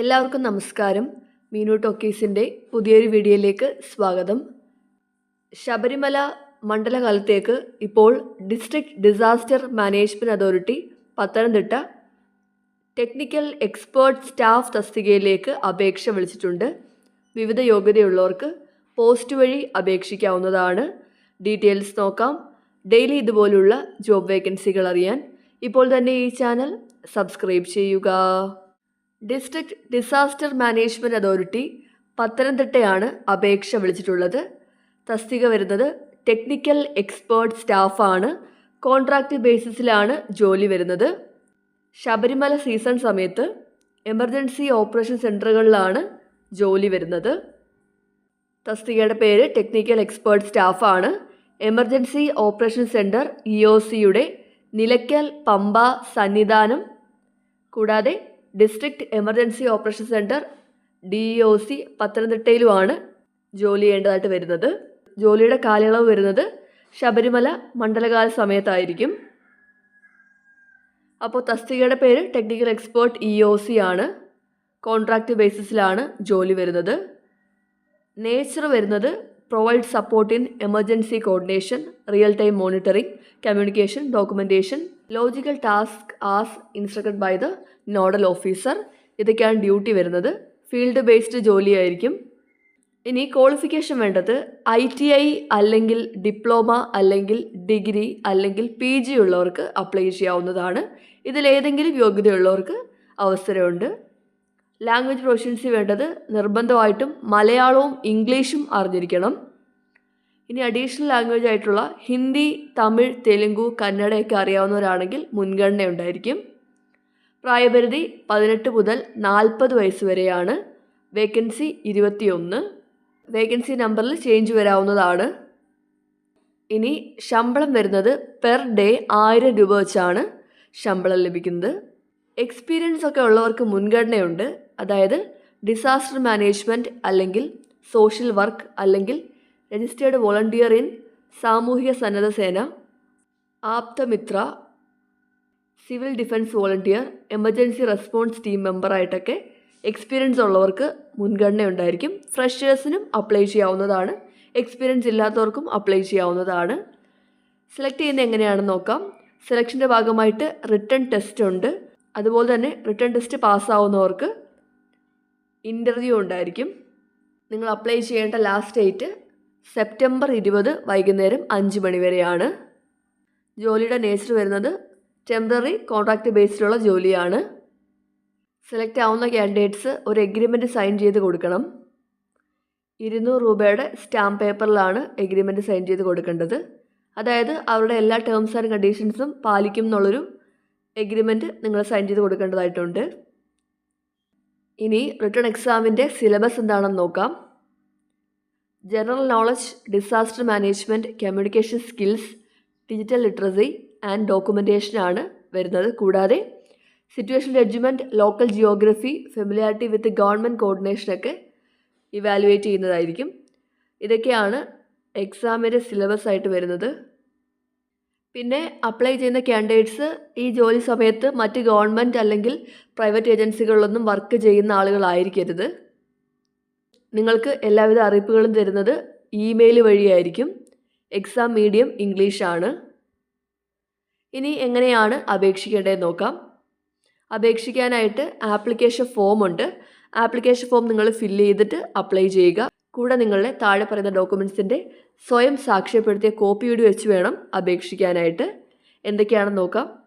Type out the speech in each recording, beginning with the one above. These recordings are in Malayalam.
എല്ലാവർക്കും നമസ്കാരം. മീനു ടോക്കീസിന്റെ പുതിയൊരു വീഡിയോയിലേക്ക് സ്വാഗതം. ശബരിമല മണ്ഡലകാലത്തേക്ക് ഇപ്പോൾ district disaster management authority Pathanamthitta technical expert staff തസ്തികയിലേക്ക് അപേക്ഷ വിളിച്ചിട്ടുണ്ട്. വിവിധ യോഗ്യതയുള്ളവർക്ക് പോസ്റ്റ് വഴി അപേക്ഷിക്കാവുന്നതാണ്. ഡീറ്റെയിൽസ് നോക്കാം. ഡെയിലി ഇതുപോലുള്ള ജോബ് വേക്കൻസികൾ അറിയാൻ ഇപ്പോൾ തന്നെ ഈ ചാനൽ സബ്സ്ക്രൈബ് ചെയ്യുക. ഡിസ്ട്രിക്ട് ഡിസാസ്റ്റർ മാനേജ്മെന്റ് അതോറിറ്റി പത്തനംതിട്ടയാണ് അപേക്ഷ വിളിച്ചിട്ടുള്ളത്. തസ്തിക വരുന്നത് ടെക്നിക്കൽ എക്സ്പേർട്ട് സ്റ്റാഫാണ് കോൺട്രാക്റ്റ് ബേസിസിലാണ് ജോലി വരുന്നത്. ശബരിമല സീസൺ സമയത്ത് എമർജൻസി ഓപ്പറേഷൻ സെന്ററുകളിലാണ് ജോലി വരുന്നത്. തസ്തികയുടെ പേര് technical expert സ്റ്റാഫാണ് emergency operation centre E O സിയുടെ നിലയ്ക്കൽ പമ്പ സന്നിധാനം. കൂടാതെ district emergency operation centre D O C പത്തനംതിട്ടയിലുമാണ് ജോലി ചെയ്യേണ്ടതായിട്ട് വരുന്നത്. ജോലിയുടെ കാലയളവ് വരുന്നത് ശബരിമല മണ്ഡലകാല സമയത്തായിരിക്കും. അപ്പോൾ തസ്തികയുടെ പേര് technical expert E O C ആണ്. കോൺട്രാക്റ്റ് ബേസിസിലാണ് ജോലി വരുന്നത്. നേച്ചർ വരുന്നത് provide support in emergency coordination real time monitoring communication documentation logical task as instructed by the nodal officer ഇതൊക്കെയാണ് ഡ്യൂട്ടി വരുന്നത്. ഫീൽഡ് ബേസ്ഡ് ജോലിയായിരിക്കും. ഇനി ക്വാളിഫിക്കേഷൻ വേണ്ടത് ഐ ടി ഐ അല്ലെങ്കിൽ ഡിപ്ലോമ അല്ലെങ്കിൽ ഡിഗ്രി അല്ലെങ്കിൽ പി ജി ഉള്ളവർക്ക് അപ്ലൈ ചെയ്യാവുന്നതാണ്. ഇതിലേതെങ്കിലും യോഗ്യതയുള്ളവർക്ക് അവസരമുണ്ട്. ലാംഗ്വേജ് പ്രൊഫഷൻസി വേണ്ടത് നിർബന്ധമായിട്ടും മലയാളവും ഇംഗ്ലീഷും അറിഞ്ഞിരിക്കണം. ഇനി അഡീഷണൽ ലാംഗ്വേജ് ആയിട്ടുള്ള ഹിന്ദി തമിഴ് തെലുങ്കു കന്നഡയൊക്കെ അറിയാവുന്നവരാണെങ്കിൽ മുൻഗണന ഉണ്ടായിരിക്കും. പ്രായപരിധി പതിനെട്ട് മുതൽ നാൽപ്പത് വയസ്സ് വരെയാണ്. വേക്കൻസി ഇരുപത്തിയൊന്ന്. വേക്കൻസി നമ്പറിൽ ചേഞ്ച് വരാവുന്നതാണ്. ഇനി ശമ്പളം വരുന്നത് പെർ ഡേ ആയിരം രൂപ വെച്ചാണ് ശമ്പളം ലഭിക്കുന്നത്. എക്സ്പീരിയൻസ് ഒക്കെ ഉള്ളവർക്ക് മുൻഗണനയുണ്ട്. അതായത് ഡിസാസ്റ്റർ മാനേജ്മെന്റ് അല്ലെങ്കിൽ സോഷ്യൽ വർക്ക് അല്ലെങ്കിൽ രജിസ്റ്റേർഡ് വോളണ്ടിയർ ഇൻ സാമൂഹിക സന്നദ്ധ സേന. Aapthamitra civil defence volunteer emergency response team മെമ്പറായിട്ടൊക്കെ experience ഉള്ളവർക്ക് മുൻഗണന ഉണ്ടായിരിക്കും. ഫ്രഷേഴ്സിനും അപ്ലൈ ചെയ്യാവുന്നതാണ്. എക്സ്പീരിയൻസ് ഇല്ലാത്തവർക്കും അപ്ലൈ ചെയ്യാവുന്നതാണ്. സെലക്ട് ചെയ്യുന്നത് എങ്ങനെയാണെന്ന് നോക്കാം. സെലക്ഷന്റെ ഭാഗമായിട്ട് റിട്ടേൺ ടെസ്റ്റ് ഉണ്ട്. അതുപോലെ തന്നെ റിട്ടേൺ ടെസ്റ്റ് പാസ്സാവുന്നവർക്ക് ഇന്റർവ്യൂ ഉണ്ടായിരിക്കും. നിങ്ങൾ അപ്ലൈ ചെയ്യേണ്ട ലാസ്റ്റ് ഡേറ്റ് സെപ്റ്റംബർ ഇരുപത് വൈകുന്നേരം അഞ്ച് മണി വരെയാണ്. ജോലിയുടെ നേച്ചർ വരുന്നത് ടെമ്പററി കോൺട്രാക്റ്റ് ബേസ്ഡിലുള്ള ജോലിയാണ്. സെലക്ട് ആവുന്ന ക്യാൻഡിഡേറ്റ്സ് ഒരു എഗ്രിമെന്റ് സൈൻ ചെയ്ത് കൊടുക്കണം. ഇരുന്നൂറ് രൂപയുടെ സ്റ്റാമ്പ് പേപ്പറിലാണ് എഗ്രിമെന്റ് സൈൻ ചെയ്ത് കൊടുക്കേണ്ടത്. അതായത് അവരുടെ എല്ലാ ടേംസ് ആൻഡ് കണ്ടീഷൻസും പാലിക്കും എന്നുള്ളൊരു എഗ്രിമെന്റ് നിങ്ങൾ സൈൻ ചെയ്ത് കൊടുക്കേണ്ടതായിട്ടുണ്ട്. ഇനി റിട്ടേൺ എക്സാമിന്റെ സിലബസ് എന്താണെന്ന് നോക്കാം. General knowledge disaster management communication skills digital literacy and ഡോക്യുമെന്റേഷനാണ് വരുന്നത്. കൂടാതെ situation judgement local geography familiarity with government കോർഡിനേഷനൊക്കെ evaluate ചെയ്യുന്നതായിരിക്കും. ഇതൊക്കെയാണ് എക്സാമിന്റെ സിലബസ് ആയിട്ട് വരുന്നത്. പിന്നെ അപ്ലൈ ചെയ്യുന്ന കാൻഡിഡേറ്റ്സ് ഈ ജോലി സമയത്ത് മറ്റ് ഗവൺമെന്റ് അല്ലെങ്കിൽ പ്രൈവറ്റ് ഏജൻസികളിലൊന്നും വർക്ക് ചെയ്യുന്ന ആളുകളായിരിക്കരുത്. നിങ്ങൾക്ക് എല്ലാവിധ അറിയിപ്പുകളും തരുന്നത് ഇമെയിൽ വഴിയായിരിക്കും. എക്സാം മീഡിയം ഇംഗ്ലീഷാണ് ഇനി എങ്ങനെയാണ് അപേക്ഷിക്കേണ്ടതെന്ന് നോക്കാം. അപേക്ഷിക്കാനായിട്ട് ആപ്ലിക്കേഷൻ ഫോം ഉണ്ട്. ആപ്ലിക്കേഷൻ ഫോം നിങ്ങൾ ഫില്ല് ചെയ്തിട്ട് അപ്ലൈ ചെയ്യുക. കൂടെ നിങ്ങളുടെ താഴെ പറയുന്ന ഡോക്യുമെൻസിന്റെ സ്വയം സാക്ഷ്യപ്പെടുത്തിയ കോപ്പി കൂടി വെച്ച് വേണം അപേക്ഷിക്കാനായിട്ട്. എന്തൊക്കെയാണെന്ന് നോക്കാം.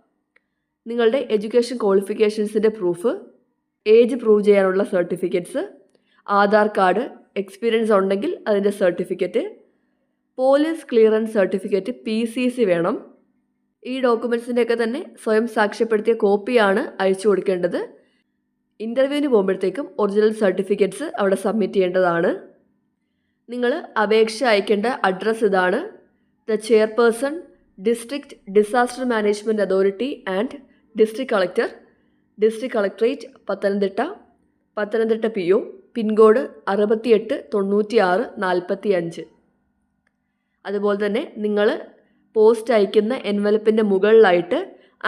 നിങ്ങളുടെ എഡ്യൂക്കേഷൻ ക്വാളിഫിക്കേഷൻസിന്റെ പ്രൂഫ് ഏജ് പ്രൂവ് ചെയ്യാനുള്ള സർട്ടിഫിക്കറ്റ്സ് ആധാർ കാർഡ് എക്സ്പീരിയൻസ് ഉണ്ടെങ്കിൽ അതിന്റെ certificate police clearance certificate P C C വേണം. ഈ ഡോക്യുമെൻസിന്റെയൊക്കെ തന്നെ സ്വയം സാക്ഷ്യപ്പെടുത്തിയ കോപ്പിയാണ് അയച്ചു കൊടുക്കേണ്ടത്. ഇന്റർവ്യൂവിന് പോകുമ്പോഴത്തേക്കും ഒറിജിനൽ സർട്ടിഫിക്കറ്റ്സ് അവിടെ സബ്മിറ്റ് ചെയ്യേണ്ടതാണ്. നിങ്ങൾ അപേക്ഷ അയക്കേണ്ട അഡ്രസ്സ് ഇതാണ്. The chairperson district disaster management authority and district collector district collectorate Pathanamthitta Pathanamthitta P O pincode അറുപത്തിയെട്ട് തൊണ്ണൂറ്റി ആറ് നാൽപ്പത്തി അഞ്ച് അതുപോലെ തന്നെ നിങ്ങൾ പോസ്റ്റ് അയക്കുന്ന എൻവലപ്പിന്റെ മുകളിലായിട്ട്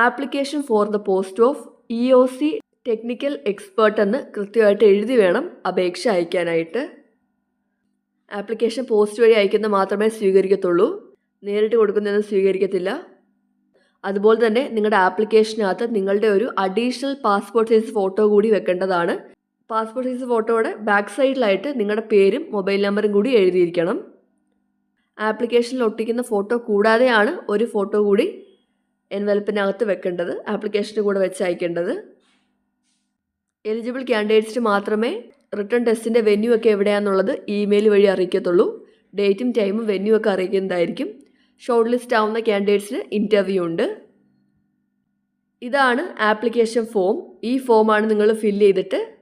application for the post of E O C technical expert എന്ന് കൃത്യമായിട്ട് എഴുതി വേണം അപേക്ഷ അയക്കാനായിട്ട്. ആപ്ലിക്കേഷൻ പോസ്റ്റ് വഴി അയക്കുന്ന മാത്രമേ സ്വീകരിക്കത്തുള്ളൂ. നേരിട്ട് കൊടുക്കുന്നതൊന്നും സ്വീകരിക്കത്തില്ല. അതുപോലെ തന്നെ നിങ്ങളുടെ ആപ്ലിക്കേഷനകത്ത് നിങ്ങളുടെ ഒരു അഡീഷണൽ പാസ്പോർട്ട് സൈസ് ഫോട്ടോ കൂടി വെക്കേണ്ടതാണ്. പാസ്പോർട്ട് സൈസ് ഫോട്ടോയുടെ ബാക്ക് സൈഡിലായിട്ട് നിങ്ങളുടെ പേരും മൊബൈൽ നമ്പറും കൂടി എഴുതിയിരിക്കണം. ആപ്ലിക്കേഷനിൽ ഒട്ടിക്കുന്ന ഫോട്ടോ കൂടാതെയാണ് ഒരു ഫോട്ടോ കൂടി എൻവലപ്പിനകത്ത് വെക്കേണ്ടത് ആപ്ലിക്കേഷന്റെ കൂടെ വെച്ച് അയക്കേണ്ടത്. എലിജിബിൾ കാൻഡിഡേറ്റ്സിന് മാത്രമേ റിട്ടേൺ ടെസ്റ്റിന്റെ വെന്യൂ ഒക്കെ എവിടെയാണെന്നുള്ളത് ഇമെയിൽ വഴി അറിയിക്കത്തുള്ളൂ. ഡേറ്റും ടൈമും വെന്യൂ ഒക്കെ അറിയിക്കുന്നതായിരിക്കും. ഷോർട്ട് ലിസ്റ്റ് ആവുന്ന കാൻഡിഡേറ്റ്സിന് ഇന്റർവ്യൂ ഉണ്ട്. ഇതാണ് ആപ്ലിക്കേഷൻ ഫോം ഈ ഫോമാണ് നിങ്ങൾ ഫില്ല് ചെയ്തിട്ട്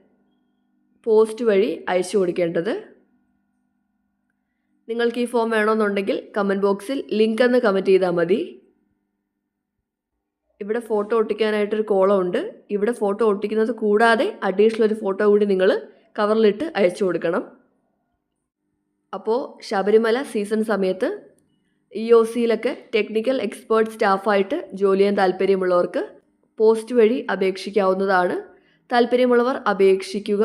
പോസ്റ്റ് വഴി അയച്ചു കൊടുക്കേണ്ടത്? നിങ്ങൾക്ക് ഈ ഫോം വേണമെന്നുണ്ടെങ്കിൽ കമന്റ് ബോക്സിൽ ലിങ്ക് എന്ന് കമന്റ് ചെയ്താൽ മതി. ഇവിടെ ഫോട്ടോ ഒട്ടിക്കാനായിട്ടൊരു കോളം ഉണ്ട് ഇവിടെ ഫോട്ടോ ഒട്ടിക്കുന്നത് കൂടാതെ അഡീഷണൽ ഒരു ഫോട്ടോ കൂടി നിങ്ങൾ കവറിലിട്ട് അയച്ചു കൊടുക്കണം. അപ്പോൾ ശബരിമല സീസൺ സമയത്ത് ഇ ഒ സിയിലൊക്കെ ടെക്നിക്കൽ എക്സ്പേർട്ട് സ്റ്റാഫായിട്ട് ജോലി ചെയ്യാൻ താല്പര്യമുള്ളവർക്ക് പോസ്റ്റ് വഴി അപേക്ഷിക്കാവുന്നതാണ്. താല്പര്യമുള്ളവർ അപേക്ഷിക്കുക.